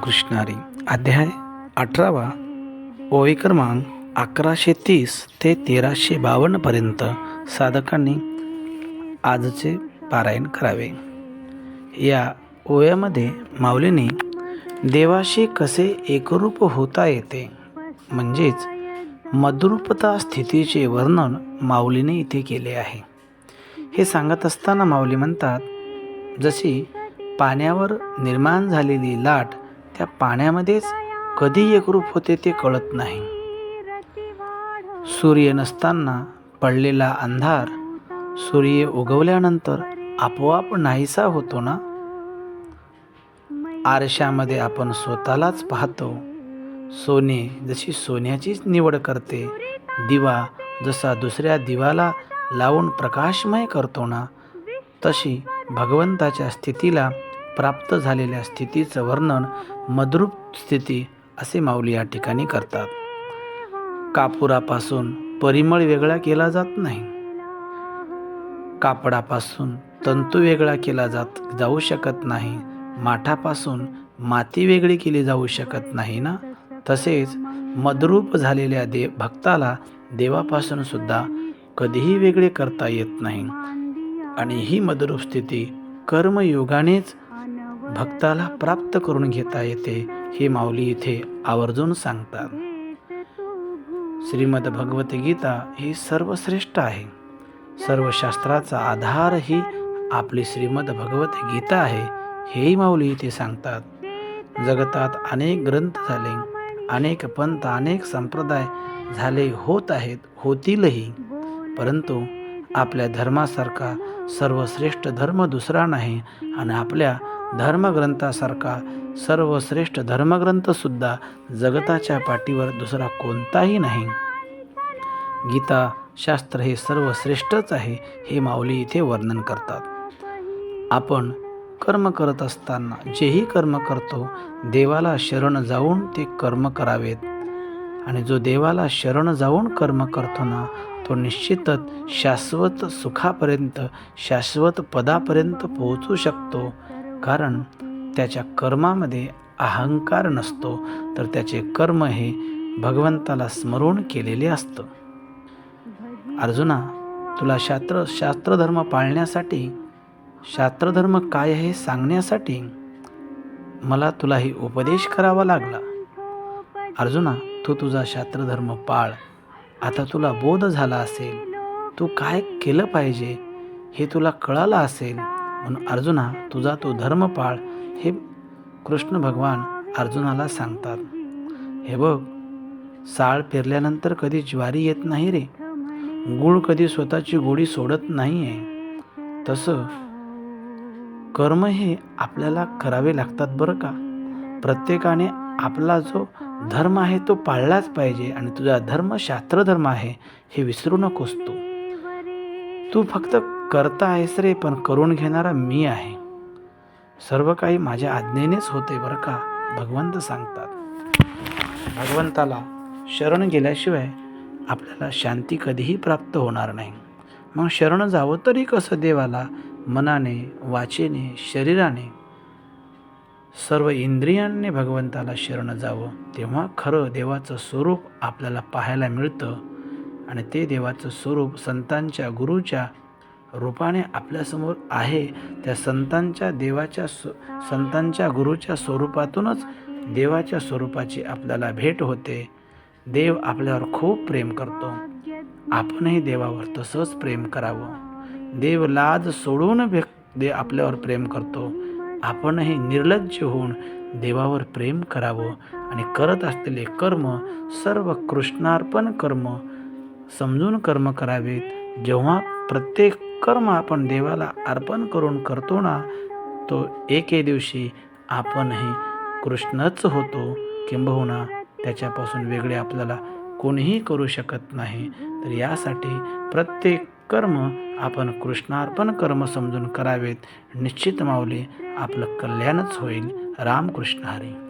कृष्णारी. अध्याय अठरावा. ओळी क्रमांक अकराशे तीस ते तेराशे बावन्नपर्यंत साधकांनी आजचे पारायण करावे. या ओव्यामध्ये माऊलीने देवाशी कसे एकरूप होता येते म्हणजेच मद्रूपता स्थितीचे वर्णन माऊलीने इथे केले आहे. हे सांगत असताना माऊली म्हणतात जशी पाण्यावर निर्माण झालेली लाट त्या पाण्यामध्येच कधी एकरूप होते ते कळत नाही. सूर्य नसताना पडलेला अंधार सूर्य उगवल्यानंतर आपोआप नाहीसा होतो ना? आरशामध्ये आपण स्वतःलाच पाहतो. सोने जशी सोन्याचीच निवड करते दिवा जसा दुसऱ्या दिवाला लावून प्रकाशमय करतो ना? तशी भगवंताच्या स्थितीला प्राप्त झालेल्या स्थितीचं वर्णन मद्रूप स्थिती असे माऊली या ठिकाणी करतात. कापुरापासून परिमळ वेगळा केला जात नाही. कापडापासून तंतू वेगळा केला जात जाऊ शकत नाही. माठापासून माती वेगळी केली जाऊ शकत नाही ना? तसेच मद्रूप झालेल्या देव भक्ताला देवापासून सुद्धा कधीही वेगळे करता येत नाही. आणि ही मद्रूप स्थिती कर्मयोगानेच भक्ताला प्राप्त करून घेता येते हे माऊली इथे आवर्जून सांगतात. श्रीमद भगवद्गीता ही सर्वश्रेष्ठ आहे. सर्व शास्त्राचा आधार ही आपली श्रीमद भगवद्गीता आहे हेही माऊली इथे सांगतात. जगतात अनेक ग्रंथ झाले अनेक पंथ अनेक संप्रदाय झाले होत आहेत होतीलही. परंतु आपल्या धर्मासारखा सर्वश्रेष्ठ धर्म दुसरा नाही आणि आपल्या धर्मग्रंथासारखा सर्वश्रेष्ठ धर्मग्रंथसुद्धा जगताच्या पाठीवर दुसरा कोणताही नाही. गीता शास्त्र हे सर्वश्रेष्ठच आहे हे माऊली इथे वर्णन करतात. आपण कर्म करत असताना जेही कर्म करतो देवाला शरण जाऊन ते कर्म करावेत. आणि जो देवाला शरण जाऊन कर्म करतो ना तो निश्चितच शाश्वत सुखापर्यंत शाश्वत पदापर्यंत पोहोचू शकतो. कारण त्याच्या कर्मामध्ये अहंकार नसतो तर त्याचे कर्म हे भगवंताला स्मरण केलेले असतं. अर्जुना तुला शास्त्र शास्त्रधर्म पाळण्यासाठी शास्त्रधर्म काय हे सांगण्यासाठी मला तुला हे उपदेश करावा लागला. अर्जुना तू तुझा शास्त्रधर्म पाळ. आता तुला बोध झाला असेल. तू काय केलं पाहिजे हे तुला कळालं असेल. म्हणून अर्जुना तुझा तो धर्म पाळ हे कृष्ण भगवान अर्जुनाला सांगतात. हे बघ साळ पेरल्यानंतर कधी ज्वारी येत नाही रे. गुळ कधी स्वतःची गोडी सोडत नाही आहे तसं कर्म हे आपल्याला करावे लागतात बरं का. प्रत्येकाने आपला जो धर्म आहे तो पाळलाच पाहिजे आणि तुझा धर्म शास्त्रधर्म आहे हे विसरू नकोस तू. तू फक्त करता आहेस रे पण करून घेणारा मी आहे. सर्व काही माझ्या आज्ञेनेच होते बरं का भगवंत सांगतात. भगवंताला शरण गेल्याशिवाय आपल्याला शांती कधीही प्राप्त होणार नाही. मग शरण जावं तरी कसं देवाला? मनाने वाचेने शरीराने? सर्व इंद्रियांनी भगवंताला शरण जावं तेव्हा खरं देवाचं स्वरूप आपल्याला पाहायला मिळतं. आणि ते देवाचं स्वरूप संतांच्या गुरुच्या रूपाने आपल्यासमोर आहे त्या संतांच्या देवाच्या स्व संतांच्या गुरुच्या स्वरूपातूनच देवाच्या स्वरूपाची आपल्याला भेट होते. देव आपल्यावर खूप प्रेम करतो. आपणही देवावर तसंच प्रेम करावं. देव लाज सोडून दे आपल्यावर प्रेम करतो. आपणही निर्लज्ज होऊन देवावर प्रेम करावं आणि करत असलेले कर्म सर्व कृष्णार्पण कर्म समजून कर्म करावेत. जेव्हा प्रत्येक कर्म आपण देवाला अर्पण करून करतो ना तो एके दिवशी आपणही कृष्णच होतो किंबहुना. त्याच्यापासून वेगळे आपल्याला कोणीही करू शकत नाही. तर यासाठी प्रत्येक कर्म आपण कृष्णार्पण कर्म समजून करावेत. निश्चित माऊली आपलं कल्याणच होईल. रामकृष्ण हरी.